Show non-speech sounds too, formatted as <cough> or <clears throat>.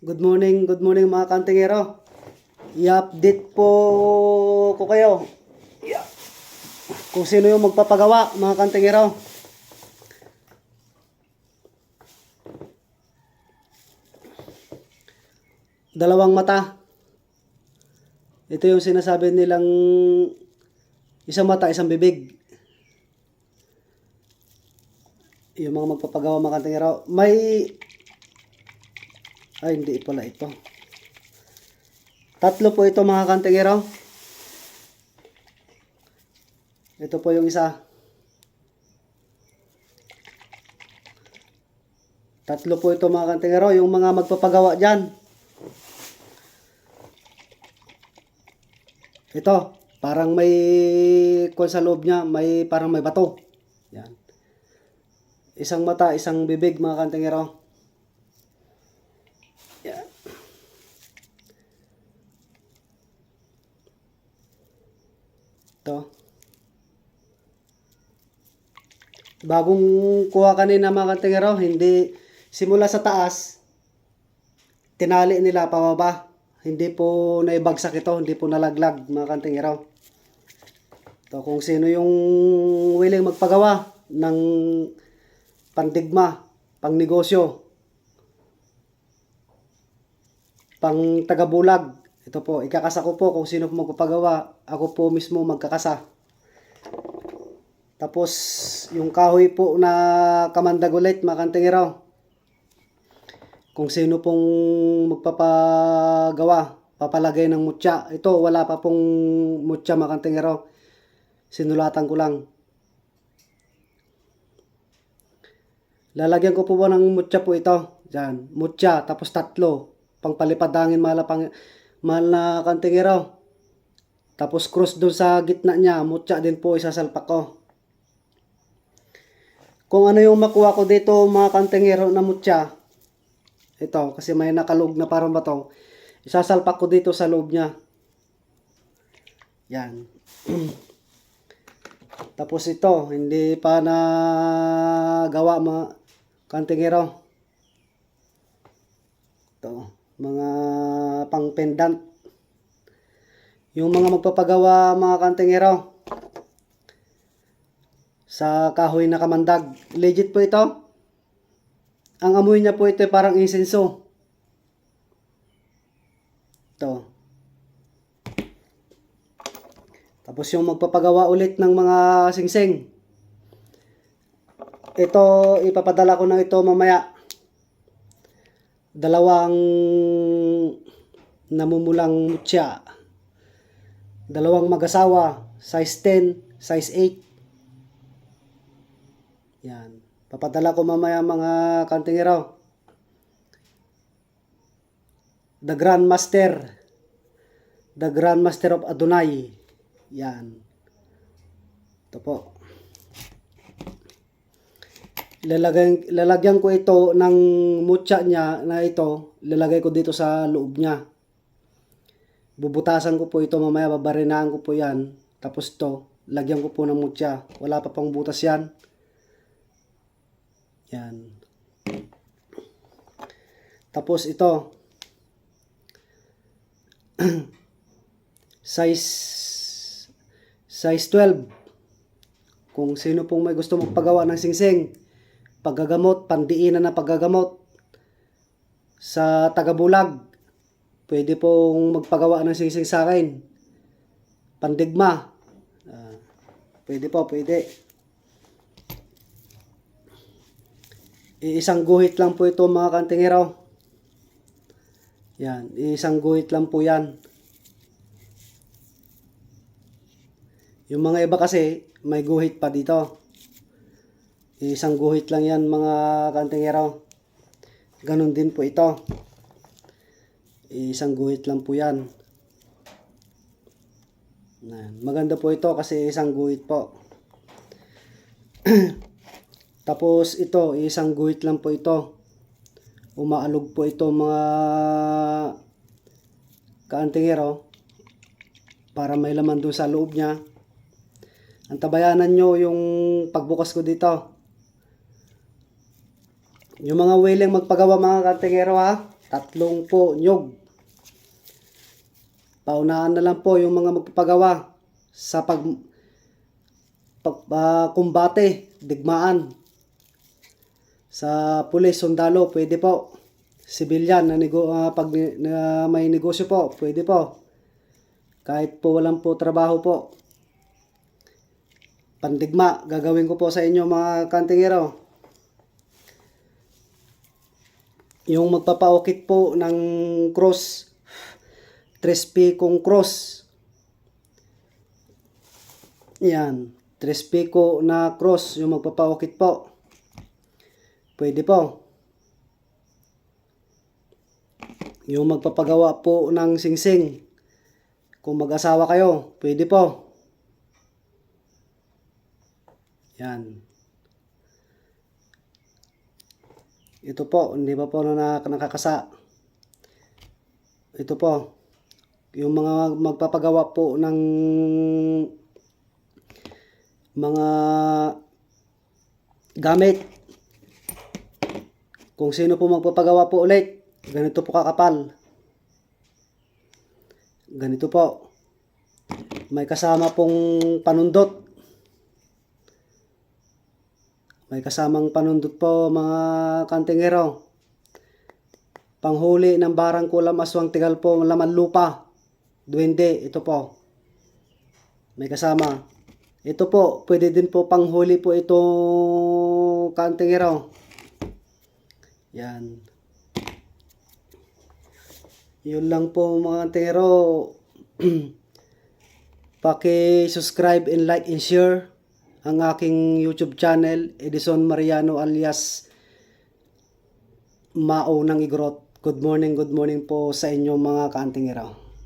Good morning, good morning mga kantingero. I-update po ko kayo. Kung sino yung magpapagawa mga kantingero. Dalawang mata. Ito yung sinasabi nilang isang mata, isang bibig. Yung mga magpapagawa mga kantingero. May ay, hindi pala ito. Tatlo po ito mga kantingero. Ito po yung isa. Tatlo po ito mga kantingero. Yung mga magpapagawa dyan. Ito. Parang may kung sa loob niya, may parang may bato. Yan. Isang mata, isang bibig mga kantingero. Ito. Bagong kuha kanina mga kantingero, hindi simula sa taas, tinali nila pababa. Hindi po naibagsak ito, hindi po nalaglag mga kantingero. Ito kung sino yung willing magpagawa ng pandigma, pang negosyo, pang tagabulag. Ito po, ikakasa ko po kung sino po magpapagawa. Ako po mismo magkakasa. Tapos, yung kahoy po na kamandag ulit, mga kantingero. Kung sino pong magpapagawa, papalagay ng mutya. Ito, wala pa pong mutya, mga kantingero. Sinulatan ko lang. Lalagyan ko po po ng mutya po ito. Diyan, mutya, tapos tatlo. Pangpalipad hangin, mahal na, kantingero. Tapos cross doon sa gitna niya, mutya din po isasalpak ko. Kung ano yung makuha ko dito mga kantingero na mutya, ito, kasi may nakalog na parang bato, isasalpak ko dito sa loob niya. Yan. <clears throat> Tapos ito, hindi pa na gawa mga kantingero. Ito, mga pang pendant. Yung mga magpapagawa mga kantingero sa kahoy na kamandag. Legit po ito. Ang amoy niya po ito parang insenso. Ito. Tapos yung magpapagawa ulit ng mga singsing. Ito, ipapadala ko na ito mamaya. Dalawang namumulang mutya. Dalawang mag-asawa, size 10, size 8. Yan. Papadala ko mamaya mga kantingero. The Grandmaster. The Grandmaster of Adonai. Yan. Ito po. Lalagyan, lalagyan ko ito ng mutya niya na ito. Lalagay ko dito sa loob niya. Bubutasan ko po ito mamaya. Babarinaan ko po yan. Tapos to, lagyan ko po ng mutya. Wala pa pang butas yan. Yan. Tapos ito. <clears throat> size size 12. Kung sino pong may gusto magpagawa ng singsing, paggagamot, pandiinan na paggagamot sa tagabulag, pwede pong magpagawa ng singsing sa akin. Pandigma. Ah, pwede po, pwede. Iisang guhit lang po ito mga kantingero. Yan, isang guhit lang po yan. Yung mga iba kasi, may guhit pa dito. Isang guhit lang yan mga kantingero. Ganon din po ito. Isang guhit lang po yan. Maganda po ito kasi isang guhit po. <clears throat> Tapos ito, isang guhit lang po ito. Umaalog po ito mga kaantingero para may laman doon sa loob niya. Antabayanan nyo yung pagbukas ko dito. Yung mga willing magpagawa mga kaantingero ha. tatlong po nyog. Paunahan na lang po yung mga magpapagawa sa pag, pag ah, kumbate, digmaan. Sa pulis, sundalo, pwede po. Civilian na, nego, ah, pag na may negosyo po, pwede po. Kahit po walang po trabaho po. Pandigma, gagawin ko po sa inyo mga kantingero. Yung magpapaukit po ng cross, trespi kong cross. Yan, trespi ko na cross, yung magpapaukit po. Pwede po. Yung magpapagawa po ng singsing. Kung mag-asawa kayo, pwede po. Yan. Ito po, hindi pa po na nakakasa. Ito po, yung mga magpapagawa po ng mga gamit. Kung sino po magpapagawa po ulit, ganito po kakapal. Ganito po. May kasama pong panundot. May kasamang panundot po mga kantingero. Panghuli ng barang kulam aswang tigal po laman lupa. Duwende, ito po. May kasama. Ito po, pwede din po panghuli po ito kantingero. Yan. Yun lang po mga kantingero. <clears throat> Paki-subscribe and like and share ang aking YouTube channel, Edison Mariano alias Mao ng Igrot. Good morning, good morning po sa inyo mga kaantingero.